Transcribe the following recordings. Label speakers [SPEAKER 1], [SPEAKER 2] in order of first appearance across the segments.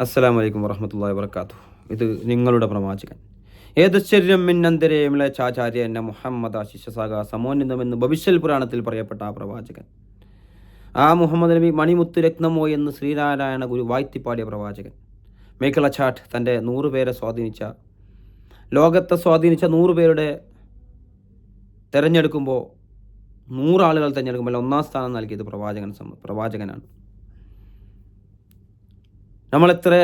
[SPEAKER 1] അസ്സലാമു വലൈക്കും വറഹമത്തല്ലാ വർക്കാത്തു ഇത് നിങ്ങളുടെ പ്രവാചകൻ. ഏത് ശരീരം മിന്നന്തരേമിള ചാചാര്യ എന്ന മുഹമ്മദ് ശിഷ്യസാഗ സമോന്നതമെന്ന് ഭവിഷ്യൽ പുരാണത്തിൽ പറയപ്പെട്ട ആ പ്രവാചകൻ. ആ മുഹമ്മദ് നബി മണിമുത്ത് രത്നമോ എന്ന് ശ്രീനാരായണ ഗുരു വാഴ്ത്തിപ്പാടിയ പ്രവാചകൻ. മേഖല ചാട്ട് തന്റെ നൂറുപേരെ സ്വാധീനിച്ച ലോകത്തെ സ്വാധീനിച്ച നൂറുപേരുടെ തിരഞ്ഞെടുക്കുമ്പോൾ നൂറാളുകൾ തിരഞ്ഞെടുക്കുമ്പോൾ ഒന്നാം സ്ഥാനം നൽകിയത് പ്രവാചകൻ പ്രവാചകനാണ്. നമ്മളെത്ര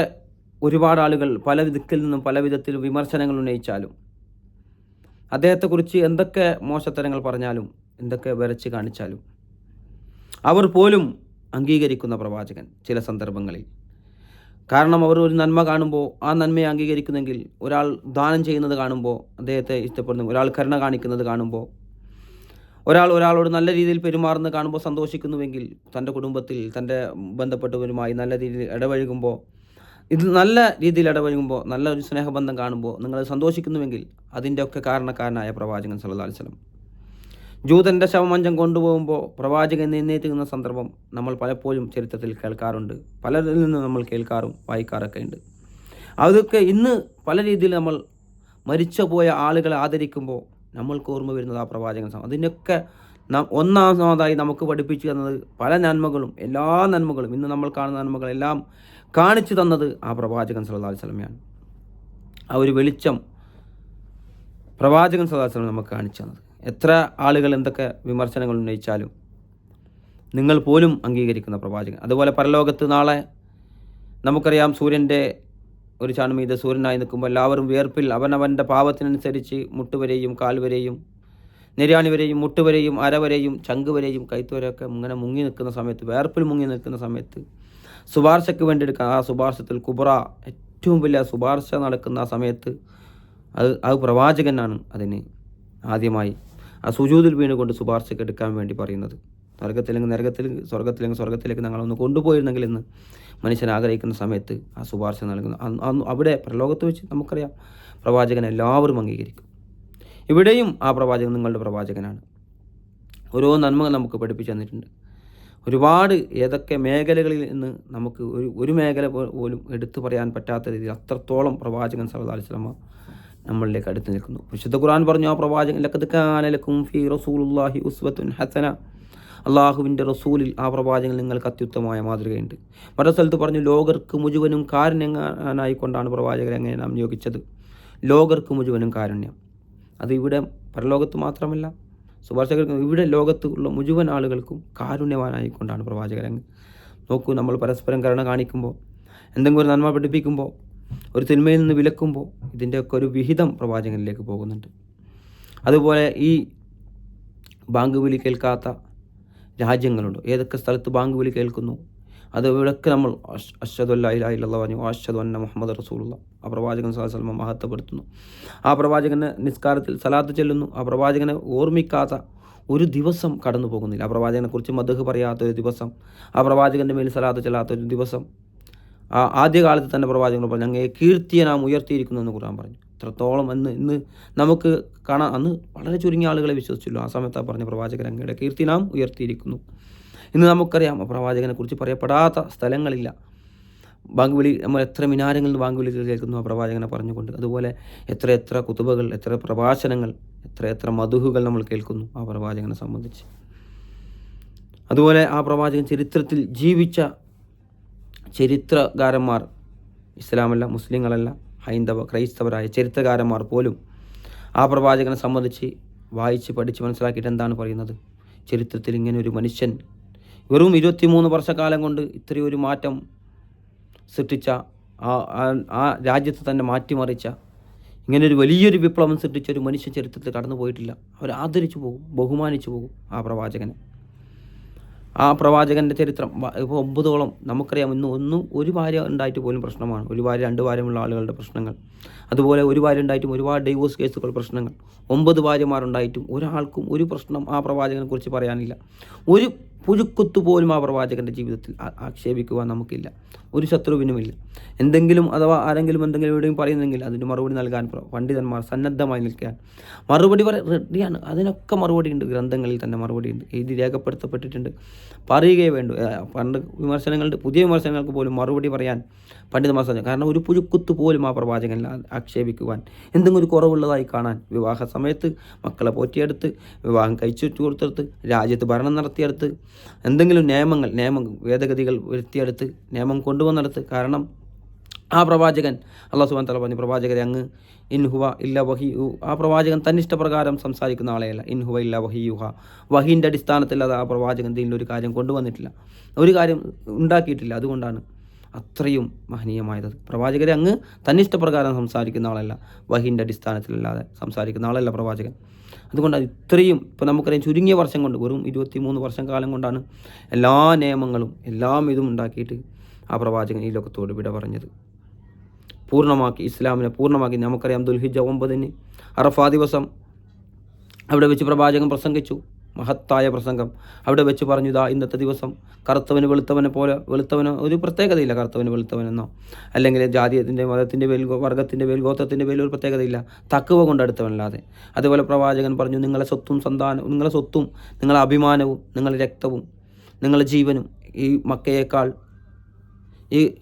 [SPEAKER 1] ഒരുപാട് ആളുകൾ പല ദിക്കിൽ നിന്നും പല വിധത്തിൽ വിമർശനങ്ങൾ ഉന്നയിച്ചാലും അദ്ദേഹത്തെക്കുറിച്ച് എന്തൊക്കെ മോശത്തരങ്ങൾ പറഞ്ഞാലും എന്തൊക്കെ വരച്ച് കാണിച്ചാലും അവർ പോലും അംഗീകരിക്കുന്ന പ്രവാചകൻ ചില സന്ദർഭങ്ങളിൽ. കാരണം അവർ ഒരു നന്മ കാണുമ്പോൾ ആ നന്മയെ അംഗീകരിക്കുന്നെങ്കിൽ ഒരാൾ ദാനം ചെയ്യുന്നത് കാണുമ്പോൾ അദ്ദേഹത്തെ ഇഷ്ടപ്പെടുന്നു ഒരാൾ കരുണ കാണിക്കുന്നത് കാണുമ്പോൾ ഒരാൾ ഒരാളോട് നല്ല രീതിയിൽ പെരുമാറുന്നത് കാണുമ്പോൾ സന്തോഷിക്കുന്നുവെങ്കിൽ തന്റെ കുടുംബത്തിൽ തന്റെ ബന്ധപ്പെട്ടവരുമായി നല്ല രീതിയിൽ ഇടപഴകുമ്പോൾ ഇത് നല്ല രീതിയിൽ ഇടപഴകുമ്പോൾ നല്ലൊരു സ്നേഹബന്ധം കാണുമ്പോൾ നിങ്ങൾ സന്തോഷിക്കുന്നുവെങ്കിൽ അതിന്റെ ഒക്കെ കാരണക്കാരനായ പ്രവാചകൻ സല്ലല്ലാഹു അലൈഹി വസല്ലം. ജൂതന്റെ ശവമഞ്ചം കൊണ്ടുപോകുമ്പോൾ പ്രവാചകൻ നിന്നേറ്റുന്ന സന്ദർഭം നമ്മൾ പലപ്പോഴും ചരിത്രത്തിൽ കേൾക്കാറുണ്ട്. പലരിൽ നിന്നും നമ്മൾ കേൾക്കാറും വായിക്കാറൊക്കെ ഉണ്ട്. അതൊക്കെ ഇന്ന് പല രീതിയിൽ നമ്മൾ മരിച്ചു പോയ ആളുകളെ ആദരിക്കുമ്പോൾ നമ്മൾക്ക് ഓർമ്മ വരുന്നത് ആ പ്രവാചകൻ അതിനൊക്കെ ഒന്നാമതായി നമുക്ക് പഠിപ്പിച്ചു തന്നത് പല നന്മകളും എല്ലാ നന്മകളും ഇന്ന് നമ്മൾ കാണുന്ന നന്മകളെല്ലാം കാണിച്ചു തന്നത് ആ പ്രവാചകൻ സല്ലല്ലാഹു സ്വലമയാണ് ആ ഒരു വെളിച്ചം പ്രവാചകൻ സല്ലല്ലാഹു സ്വലം നമുക്ക് കാണിച്ചു തന്നത്. എത്ര ആളുകൾ എന്തൊക്കെ വിമർശനങ്ങൾ ഉന്നയിച്ചാലും നിങ്ങൾ പോലും അംഗീകരിക്കുന്ന പ്രവാചകൻ. അതുപോലെ പരലോകത്ത് നാളെ നമുക്കറിയാം സൂര്യന്റെ ഒരു ചാണ് മീത സൂര്യനായി നിൽക്കുമ്പോൾ എല്ലാവരും വിയർപ്പിൽ അവനവന്റെ പാവത്തിനനുസരിച്ച് മുട്ടുവരെയും കാൽവരെയും നിര്യാണി വരെയും മുട്ടുവരെയും അരവരെയും ചങ്കുവരെയും കൈത്തുവരെയൊക്കെ ഇങ്ങനെ മുങ്ങി നിൽക്കുന്ന സമയത്ത് വേർപ്പിൽ മുങ്ങി നിൽക്കുന്ന സമയത്ത് ശുപാർശയ്ക്ക് വേണ്ടി എടുക്കുന്ന ആ ശുപാർശത്തിൽ കുബ്ര ഏറ്റവും വലിയ ശുപാർശ നടക്കുന്ന ആ സമയത്ത് അത് അത് പ്രവാചകനാണ് അതിന് ആദ്യമായി ആ സുജൂതിൽ വീണുകൊണ്ട് ശുപാർശയ്ക്ക് എടുക്കാൻ വേണ്ടി പറയുന്നത്. നരകത്തിലെങ്കിൽ നരകത്തിൽ സ്വർഗത്തിലെങ്കിൽ സ്വർഗത്തിലേക്ക് ഞങ്ങളൊന്ന് കൊണ്ടുപോയിരുന്നെങ്കിൽ എന്ന് മനുഷ്യൻ ആഗ്രഹിക്കുന്ന സമയത്ത് ആ ശുപാർശ നൽകുന്നു അവിടെ പ്രലോകത്ത് വെച്ച് നമുക്കറിയാം പ്രവാചകൻ എല്ലാവരും അംഗീകരിക്കും. ഇവിടെയും ആ പ്രവാചകൻ നിങ്ങളുടെ പ്രവാചകനാണ്. ഓരോ നന്മകൾ നമുക്ക് പഠിപ്പിച്ചു തന്നിട്ടുണ്ട്. ഒരുപാട് ഏതൊക്കെ മേഖലകളിൽ നിന്ന് നമുക്ക് ഒരു ഒരു മേഖല പോലും എടുത്തു പറയാൻ പറ്റാത്ത രീതിയിൽ അത്രത്തോളം പ്രവാചകൻ സല്ലല്ലാഹു അലൈഹി നമ്മളിലേക്ക് അടുത്ത് നിൽക്കുന്നു. വിശുദ്ധ ഖുർആൻ പറഞ്ഞു ആ പ്രവാചകൻ ലക്കത്ത് കാനലക്കും ഫീ റസൂലുള്ളാഹി ഉസ്വത്തുൻ ഹസന. അള്ളാഹുവിന്റെ റസൂലിൽ ആ പ്രവാചകൻ നിങ്ങൾക്ക് അത്യുത്തമമായ മാതൃകയുണ്ട്. മറ്റൊരു പറഞ്ഞു ലോകർക്ക് മുഴുവനും കാരുണ്യനായിക്കൊണ്ടാണ് പ്രവാചകരെ എങ്ങനെ നാം നിയോഗിച്ചത്. ലോകർക്ക് മുഴുവനും കാരുണ്യം. അത് ഇവിടെ പരലോകത്ത് മാത്രമല്ല സുഭാഷകർക്ക് ഇവിടെ ലോകത്തുള്ള മുഴുവൻ ആളുകൾക്കും കാരുണ്യവാനായിക്കൊണ്ടാണ് പ്രവാചകരങ്ങ് നോക്കൂ നമ്മൾ പരസ്പരം കരുണ കാണിക്കുമ്പോൾ എന്തെങ്കിലും ഒരു നന്മ പഠിപ്പിക്കുമ്പോൾ ഒരു തിന്മയിൽ നിന്ന് വിലക്കുമ്പോൾ ഇതിന്റെയൊക്കെ ഒരു വിഹിതം പ്രവാചകനിലേക്ക് പോകുന്നുണ്ട്. അതുപോലെ ഈ ബാങ്ക് വിളി കേൾക്കാത്ത രാജ്യങ്ങളുണ്ട്. ഏതൊക്കെ സ്ഥലത്ത് ബാങ്ക് വിളി കേൾക്കുന്നു? അത് ഇവിടെയൊക്കെ നമ്മൾ അഷ് അഷദ് അല്ലാ ഇലാഹ ഇല്ലല്ലാഹ് പറഞ്ഞു. അഷദ് അന്ന മുഹമ്മദ് റസൂലുള്ള ആ പ്രവാചകൻ സലമ മഹത്വപ്പെടുത്തുന്നു. ആ പ്രവാചകനെ നിസ്കാരത്തിൽ സലാത്ത് ചെല്ലുന്നു. ആ പ്രവാചകനെ ഓർമ്മിക്കാത്ത ഒരു ദിവസം കടന്നു പോകുന്നില്ല. ആ പ്രവാചകനെക്കുറിച്ച് മധുഹ് പറയാത്ത ഒരു ദിവസം ആ പ്രവാചകന്റെ മേൽ സലാത്ത് ചെല്ലാത്ത ഒരു ദിവസം ആ ആദ്യകാലത്ത് തന്നെ പ്രവാചകൻ പറഞ്ഞു അങ്ങനെ കീർത്തിയെ നാം ഉയർത്തിയിരിക്കുന്നു എന്ന് ഖുർആൻ പറഞ്ഞു. ഇത്രത്തോളം എന്ന് ഇന്ന് നമുക്ക് കാണാൻ അന്ന് വളരെ ചുരുങ്ങിയ ആളുകളെ വിശ്വസിച്ചുള്ളൂ ആ സമയത്ത് പറഞ്ഞ പ്രവാചകൻ അങ്ങയുടെ കീർത്തി നാം ഉയർത്തിയിരിക്കുന്നു. ഇന്ന് നമുക്കറിയാം പ്രവാചകനെ കുറിച്ച് പറയപ്പെടാത്ത സ്ഥലങ്ങളില്ല. ബാങ്കുവിളി നമ്മൾ എത്ര മിനാരങ്ങളിൽ നിന്ന് ബാങ്ക് കേൾക്കുന്നു ആ പ്രവാചകനെ പറഞ്ഞുകൊണ്ട്. അതുപോലെ എത്ര എത്ര കുത്തുബകൾ എത്ര പ്രഭാഷണങ്ങൾ എത്ര എത്ര മധുഹുകൾ നമ്മൾ കേൾക്കുന്നു ആ പ്രവാചകനെ സംബന്ധിച്ച്. അതുപോലെ ആ പ്രവാചകൻ ചരിത്രത്തിൽ ജീവിച്ച ചരിത്രകാരന്മാർ ഇസ്ലാമല്ല മുസ്ലിങ്ങളല്ല ഹൈന്ദവ ക്രൈസ്തവരായ ചരിത്രകാരന്മാർ പോലും ആ പ്രവാചകനെ സംബന്ധിച്ച് വായിച്ച് പഠിച്ച് മനസ്സിലാക്കിയിട്ട് എന്താണ് പറയുന്നത്? ചരിത്രത്തിൽ ഇങ്ങനെ ഒരു മനുഷ്യൻ വെറും ഇരുപത്തിമൂന്ന് വർഷക്കാലം കൊണ്ട് ഇത്രയൊരു മാറ്റം സൃഷ്ടിച്ച ആ ആ- രാജ്യത്തെ തന്നെ മാറ്റിമറിച്ച ഇങ്ങനെ ഒരു വലിയൊരു വിപ്ലവം സൃഷ്ടിച്ച ഒരു മനുഷ്യ ചരിത്രത്തിൽ കടന്നു പോയിട്ടില്ല അവർ ആദരിച്ചു പോകും ബഹുമാനിച്ചു പോകും ആ പ്രവാചകനെ. ആ പ്രവാചകന്റെ ചരിത്രം ഇപ്പോൾ ഒമ്പതോളം നമുക്കറിയാം. ഇന്ന് ഒന്നും ഒരു ഭാര്യ ഉണ്ടായിട്ട് പോലും പ്രശ്നമാണ്. ഒരു ഭാര്യ രണ്ട് ഭാര്യമുള്ള ആളുകളുടെ പ്രശ്നങ്ങൾ. അതുപോലെ ഒരു ഭാര്യ ഉണ്ടായിട്ടും ഒരുപാട് ഡൈവോഴ്സ് കേസുകൾ പ്രശ്നങ്ങൾ. ഒമ്പത് ഭാര്യമാരുണ്ടായിട്ടും ഒരാൾക്കും ഒരു പ്രശ്നം ആ പ്രവാചകനെക്കുറിച്ച് പറയാനില്ല. ഒരു പുഴുക്കുത്തു പോലും ആ പ്രവാചകന്റെ ജീവിതത്തിൽ ആക്ഷേപിക്കുവാൻ നമുക്കില്ല. ഒരു ശത്രുവിനുമില്ല. എന്തെങ്കിലും അഥവാ ആരെങ്കിലും എന്തെങ്കിലും എവിടെയും പറയുന്നെങ്കിൽ അതിന് മറുപടി നൽകാൻ പണ്ഡിതന്മാർ സന്നദ്ധമായി നിൽക്കാൻ മറുപടി റെഡിയാണ്. അതിനൊക്കെ മറുപടി ഉണ്ട്. ഗ്രന്ഥങ്ങളിൽ തന്നെ മറുപടി ഉണ്ട്. എഴുതി രേഖപ്പെടുത്തപ്പെട്ടിട്ടുണ്ട്. പറയുകയേ വേണ്ടു. പണ്ട് വിമർശനങ്ങളുടെ പുതിയ വിമർശനങ്ങൾക്ക് പോലും മറുപടി പറയാൻ പണ്ഡിതന്മാർ സാധിക്കും കാരണം ഒരു പുഴുക്കുത്ത് പോലും ആ പ്രവാചകനിൽ ആക്ഷേപിക്കുവാൻ എന്തെങ്കിലും ഒരു കുറവുള്ളതായി കാണാൻ വിവാഹ സമയത്ത് മക്കളെ പോറ്റിയെടുത്ത് വിവാഹം കഴിച്ചു കൊടുത്തെടുത്ത് രാജ്യത്ത് ഭരണം നടത്തിയെടുത്ത് എന്തെങ്കിലും നിയമങ്ങൾ നിയമ ഭേദഗതികൾ വരുത്തിയെടുത്ത് നിയമം കൊണ്ടുവന്നെടുത്ത് കാരണം ആ പ്രവാചകൻ അള്ളാഹു സുബാൻ തല പറഞ്ഞു പ്രവാചകരെ അങ്ങ് ഇൻഹുവ ഇല്ല വഹിയു ആ പ്രവാചകൻ തന്നിഷ്ടപ്രകാരം സംസാരിക്കുന്ന ആളെയല്ല. ഇൻഹുവ ഇല്ല വഹിയുഹ. വഹീന്റെ അടിസ്ഥാനത്തിൽ അത് ആ പ്രവാചകൻ ഇതിൽ ഒരു കാര്യം കൊണ്ടുവന്നിട്ടില്ല. ഒരു കാര്യം ഉണ്ടാക്കിയിട്ടില്ല. അതുകൊണ്ടാണ് അത്രയും മഹനീയമായത്. പ്രവാചകരെ അങ്ങ് തന്നിഷ്ടപ്രകാരം സംസാരിക്കുന്ന ആളല്ല. വഹിന്റെ അടിസ്ഥാനത്തിലല്ലാതെ സംസാരിക്കുന്ന ആളല്ല പ്രവാചകൻ. അതുകൊണ്ട് അത് ഇത്രയും ഇപ്പോൾ നമുക്കറിയാം ചുരുങ്ങിയ വർഷം കൊണ്ട് വെറും ഇരുപത്തി മൂന്ന് വർഷം കാലം കൊണ്ടാണ് എല്ലാ നിയമങ്ങളും എല്ലാം ഇതും ഉണ്ടാക്കിയിട്ട് ആ പ്രവാചകൻ ഈ ലോകത്തോട് വിട പറഞ്ഞത്. പൂർണമാക്കി ഇസ്ലാമിനെ പൂർണമാക്കി. നമുക്കറിയാം ദുൽഹിജ ഒമ്പതിന് അറഫാ ദിവസം അവിടെ വെച്ച് പ്രവാചകൻ പ്രസംഗിച്ചു. മഹത്തായ പ്രസംഗം. അവിടെ വെച്ച് പറഞ്ഞു ഇതാ ഇന്നത്തെ ദിവസം കറുത്തവന് വെളുത്തവനെ പോലെ വെളുത്തവന് ഒരു പ്രത്യേകതയില്ല കറുത്തവന് വെളുത്തവനെന്നോ. അല്ലെങ്കിൽ ജാതീയത്തിന്റെ മതത്തിന്റെ പേരിൽ വർഗത്തിന്റെ പേരിൽ ഗോത്രത്തിന്റെ പേരിൽ ഒരു പ്രത്യേകതയില്ല. തക്കുവ കൊണ്ട് അടുത്തവനല്ലാതെ. അതുപോലെ പ്രവാചകൻ പറഞ്ഞു നിങ്ങളെ സ്വത്തും സന്താനവും നിങ്ങളെ സ്വത്തും നിങ്ങളെ അഭിമാനവും നിങ്ങളുടെ രക്തവും നിങ്ങളുടെ ജീവനും ഈ മക്കയേക്കാൾ ഈ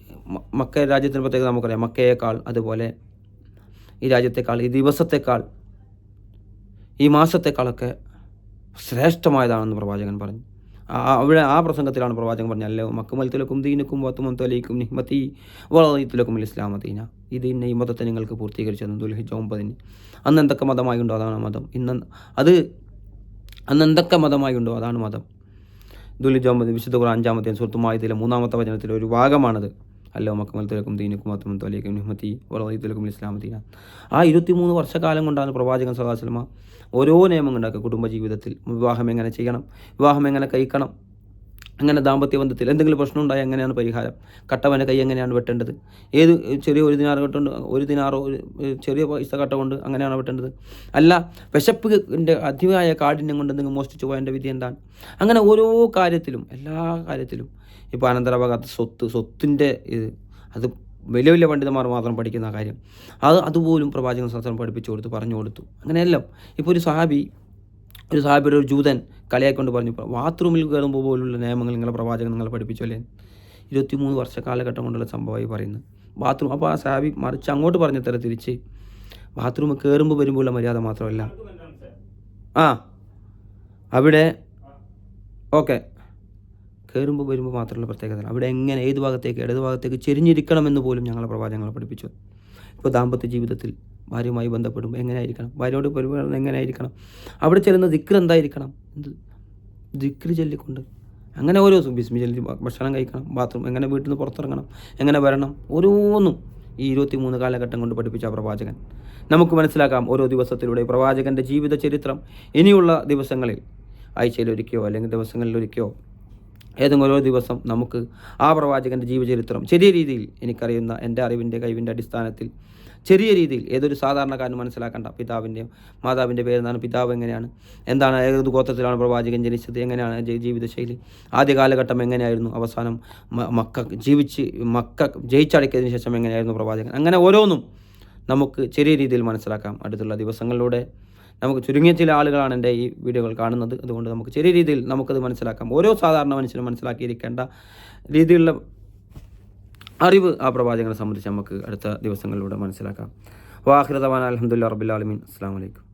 [SPEAKER 1] മക്ക രാജ്യത്തിന് പ്രത്യേകത നമുക്കറിയാം. മക്കയേക്കാൾ അതുപോലെ ഈ രാജ്യത്തെക്കാൾ ഈ ദിവസത്തെക്കാൾ ഈ മാസത്തെക്കാളൊക്കെ ശ്രേഷ്ഠമായതാണെന്ന് പ്രവാചകൻ പറഞ്ഞു. അവിടെ ആ പ്രസംഗത്തിലാണ് പ്രവാചകൻ പറഞ്ഞത് അല്ലോ മക്കുമലത്തിലക്കും ദീനക്കും വത്തുമത്തലേക്കും നിഹ്മത്തി വളത്തിലക്കും ഇസ്ലാം ദീന ഇത് ഇന്ന ഈ മതത്തെ നിങ്ങൾക്ക് പൂർത്തീകരിച്ചു തന്നു ദുൽഹിജ ഒമ്പതിന്. അന്ന് എന്തൊക്കെ മതമായി ഉണ്ടോ? അതാണ് മതം. ഇന്ന് അത് അന്ന് എന്തൊക്കെ മതമായി ഉണ്ടോ? അതാണ് മതം. ദുൽഹിജ ഒമ്പത് വിശുദ്ധ ഖുർആൻ അഞ്ചാമത്തെ സുഹൃത്തുമായതിലെ മൂന്നാമത്തെ വചനത്തിലെ ഒരു ഭാഗമാണത്. അല്ലോ മക്കുമലത്തിലക്കും ദീനക്കും വത്തുമത്തലേക്കും നിഹ്മത്തി വളത്തിലക്കും ഇസ്ലാം ദീന ആ ഇരുപത്തിമൂന്ന് വർഷക്കാലം കൊണ്ടാണ് പ്രവാചകൻ സദാസ്ലമ ഓരോ നിയമങ്ങൾ ഉണ്ടാക്കുക കുടുംബജീവിതത്തിൽ. വിവാഹം എങ്ങനെ ചെയ്യണം? വിവാഹം എങ്ങനെ കഴിക്കണം? അങ്ങനെ ദാമ്പത്യ ബന്ധത്തിൽ എന്തെങ്കിലും പ്രശ്നം ഉണ്ടായാൽ എങ്ങനെയാണ് പരിഹാരം? കട്ടവന്റെ കൈ എങ്ങനെയാണ് വെട്ടേണ്ടത്? ഏത് ചെറിയ ഒരു ദിനാറ് കെട്ടുണ്ട് ഒരു ദിനാറോ ചെറിയ പൈസ കട്ട കൊണ്ട് അങ്ങനെയാണ് വെട്ടേണ്ടത്? അല്ല വിശപ്പിന്റെ അധികമായ കാഠിന്യം കൊണ്ട് എന്തെങ്കിലും മോഷ്ടിച്ചു പോയതിന്റെ വിധി എന്താണ്? അങ്ങനെ ഓരോ കാര്യത്തിലും എല്ലാ കാര്യത്തിലും ഇപ്പോൾ അനന്തരഭാഗത്ത് സ്വത്ത് സ്വത്തിന്റെ ഇത് അത് വലിയ വലിയ പണ്ഡിതന്മാർ മാത്രം പഠിക്കുന്ന കാര്യം. അത് അതുപോലും പ്രവാചകൻ സംസ്ഥാനം പഠിപ്പിച്ചു കൊടുത്തു പറഞ്ഞു കൊടുത്തു. അങ്ങനെയെല്ലാം. ഇപ്പോൾ ഒരു സഹാബി ഒരു സാഹിബിയുടെ ഒരു ജൂതൻ കളിയാക്കൊണ്ട് പറഞ്ഞു ബാത്റൂമിൽ കയറുമ്പോൾ പോലുള്ള നിയമങ്ങൾ നിങ്ങളെ പ്രവാചകൻ നിങ്ങളെ പഠിപ്പിച്ചല്ലേ ഇരുപത്തിമൂന്ന് വർഷ കാലഘട്ടം കൊണ്ടുള്ള സംഭവമായി പറയുന്നത് ബാത്റൂം അപ്പോൾ ആ സാബി മറിച്ച് അങ്ങോട്ട് പറഞ്ഞ തരം തിരിച്ച് ബാത്റൂമിൽ കയറുമ്പോൾ വരുമ്പോഴുള്ള മര്യാദ മാത്രമല്ല. ആ അവിടെ ഓക്കെ. കയറുമ്പോൾ വരുമ്പോൾ മാത്രമുള്ള പ്രത്യേകത അവിടെ എങ്ങനെ ഏത് ഭാഗത്തേക്ക് ഇടത് ഭാഗത്തേക്ക് ചെരിഞ്ഞിരിക്കണമെന്ന് പോലും ഞങ്ങളെ പ്രവാചകങ്ങളെ പഠിപ്പിച്ചു. ഇപ്പോൾ ദാമ്പത്യ ജീവിതത്തിൽ ഭാര്യയുമായി ബന്ധപ്പെടുമ്പോൾ എങ്ങനെയായിരിക്കണം? ഭാര്യയോട് പെരുമാറുന്നത് എങ്ങനെയായിരിക്കണം? അവിടെ ചെല്ലുന്ന ദിക്ർ എന്തായിരിക്കണം? എന്ത്? ദിക്ർ ചൊല്ലിക്കൊണ്ട്. അങ്ങനെ ഓരോ ബിസ്മി ചൊല്ലി ഭക്ഷണം കഴിക്കണം ബാത്റൂം എങ്ങനെ വീട്ടിൽ നിന്ന് പുറത്തിറങ്ങണം എങ്ങനെ വരണം ഓരോന്നും ഈ ഇരുപത്തി മൂന്ന് കാലഘട്ടം കൊണ്ട് പഠിപ്പിച്ച പ്രവാചകൻ. നമുക്ക് മനസ്സിലാക്കാം ഓരോ ദിവസത്തിലൂടെ പ്രവാചകന്റെ ജീവിത ചരിത്രം ഇനിയുള്ള ദിവസങ്ങളിൽ ആഴ്ചയിലൊരിക്കയോ അല്ലെങ്കിൽ ദിവസങ്ങളിലൊരിക്കയോ ഏതെങ്കിലും ഓരോ ദിവസം നമുക്ക് ആ പ്രവാചകന്റെ ജീവചരിത്രം ചെറിയ രീതിയിൽ എനിക്കറിയുന്ന എന്റെ അറിവിന്റെ കഴിവിന്റെ അടിസ്ഥാനത്തിൽ ചെറിയ രീതിയിൽ ഏതൊരു സാധാരണക്കാരന് മനസ്സിലാക്കേണ്ട. പിതാവിന്റെയും മാതാവിന്റെ പേരെന്താണ് പിതാവ് എങ്ങനെയാണ് എന്താണ് ഏത് ഗോത്രത്തിലാണ് പ്രവാചകൻ ജനിച്ചത് എങ്ങനെയാണ് ജീവിതശൈലി ആദ്യ കാലഘട്ടം എങ്ങനെയായിരുന്നു അവസാനം മക്ക ജീവിച്ച് മക്ക ജയിച്ചടക്കിയതിന് ശേഷം എങ്ങനെയായിരുന്നു പ്രവാചകൻ? അങ്ങനെ ഓരോന്നും നമുക്ക് ചെറിയ രീതിയിൽ മനസ്സിലാക്കാം അടുത്തുള്ള ദിവസങ്ങളിലൂടെ. നമുക്ക് ചുരുങ്ങിയ ചില ആളുകളാണ് എന്റെ ഈ വീഡിയോകൾ കാണുന്നത്. അതുകൊണ്ട് നമുക്ക് ചെറിയ രീതിയിൽ നമുക്കത് മനസ്സിലാക്കാം. ഓരോ സാധാരണ മനുഷ്യനും മനസ്സിലാക്കിയിരിക്കേണ്ട രീതിയിലുള്ള അറിവ് ആ പ്രവാചകനെ സംബന്ധിച്ച് നമുക്ക് അടുത്ത ദിവസങ്ങളിലൂടെ മനസ്സിലാക്കാം. വാഹിറദവാൻ അലഹമുല്ല റബിൻ അസ്സാം വലൈക്കും